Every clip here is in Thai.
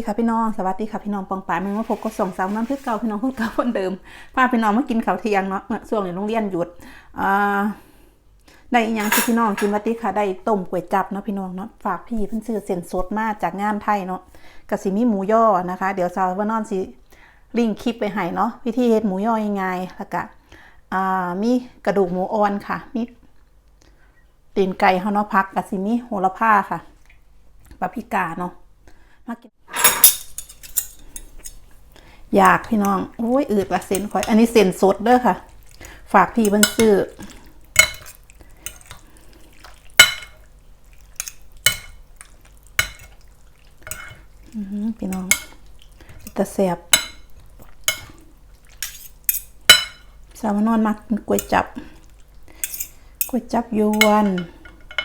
สวัสดีค่ะพี่น้องสวัสดีค่ะพี่น้องปองปายมันมาพบกับสองสาวน้ำพริกเก่าพี่น้องคนเก่าคนเดิมพาพี่น้องมากินข้าวเที่ยงเนาะเมื่อช่วงนี้โรงเรียนหยุดอ่าได้อีกอย่างที่พี่น้องกินวัติค่ะได้ต้มก๋วยจับเนาะพี่น้องเนาะฝากพี่เพิ่นซื้อเส้นสดมาจากงานไทยเนาะกะสิมีหมูย่อนะคะ เดี๋ยวสาวว่านอนสิลิงคลิปไปให้เนาะวิธีเฮ็ดหมูย่อยังไงแล้วก็อ่ามีกระดูกหมูอ่อนค่ะมีตีนไก่เฮาเนาะพักกะสิมีโหระพาค่ะปาปริกาเนาะมากิน อยากพี่น้อง โอ้ยอืดละเส้นข่อย อันนี้เส้นสดเด้อค่ะ ฝากพี่เพิ่นซื้อพี่น้องตะแสบสาวนอนมักกินก๋วยจับก๋วยจับยวน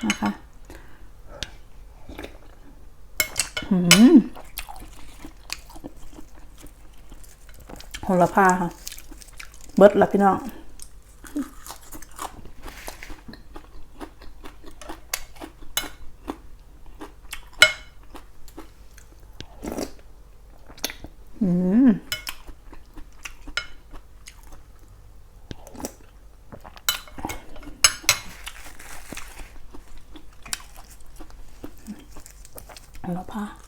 นะคะ อืม โหระพาค่ะ เบิดละพี่น้องอืมโหระ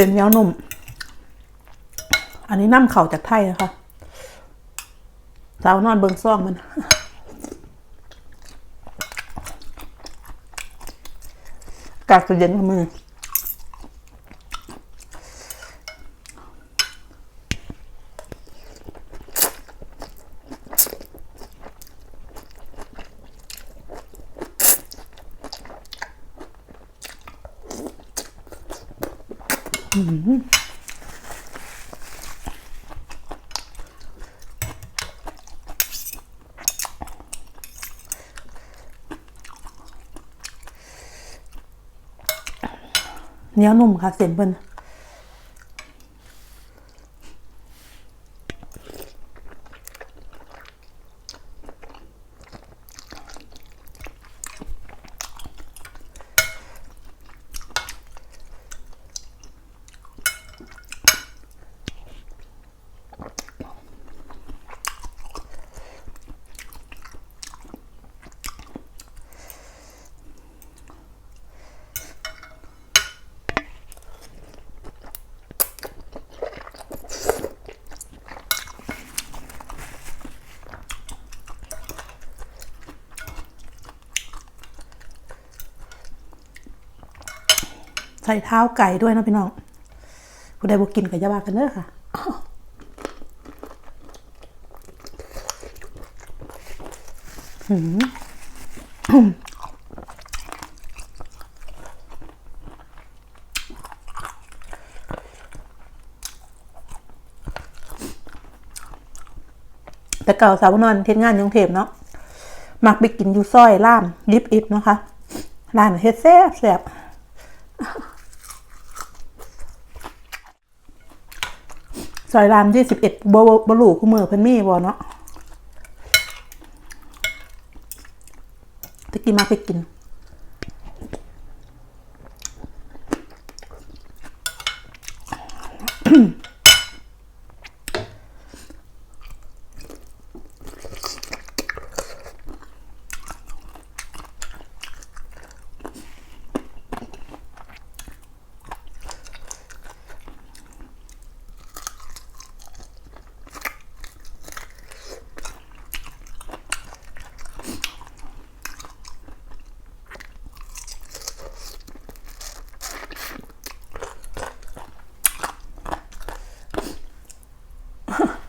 เส้นเหนียวนุ่ม อันนี้น้ำเข่าจากไทยนะคะสาวนอนเบิงซ่องมันอากาศเย็นกับมือ เนื้อนุ่มค่ะเส้นเปิ้น ส่เท้าไก่ด้วยนะพี่น้องผู้ใดบ่กินก็อย่าว่ากันเด้อค่ะแต่เก่าสาวนอนเทศงานยกรุงเทพเนาะมักไปกินอยู่ซอยล่ามยิบอิบเนาะคะร้านเฮ็ดแซ่บแซ่บ ซอยรามที่สิบเอ็ดบบบลูคู่มือเพิ่นมีบ่เนาะตะกี้มาไปกิน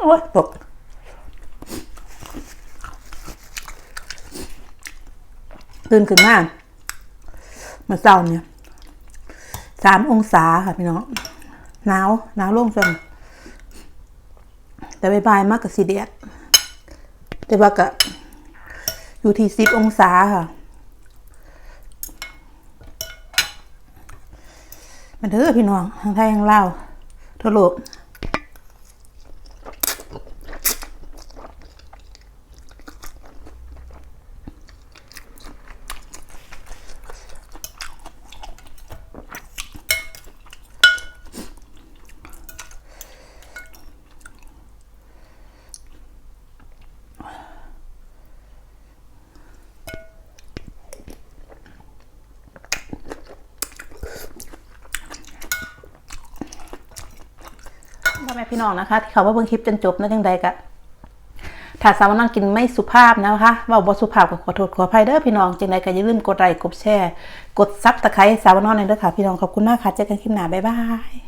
โอ้ยตกตื่นขึ้นมาเมื่อเช้าเนี่ยสามองศาค่ะพี่น้องหนาวหนาวลงจนแต่บายๆมากกับสีแดดแต่ว่าก็อยู่ที่สิบองศาค่ะมาเด้อพี่น้องทางไทยทางลาวทั่วโลก พ่อแม่พี่น้องนะคะ ที่เขาว่าเบิ่งคลิปจนจบนะจังใดกะถ้าสาวนั่งกินไม่สุภาพนะคะว่าบ่สุภาพก็ขอโทษขออภัยเด้อพี่น้องจังใดก็อย่าลืมกดไลค์กดแชร์ กดซับตะไคร้สาวนองเลยเด้อค่ะพี่น้องขอบคุณมากค่ะเจอกันคลิปหน้าบ๊ายบาย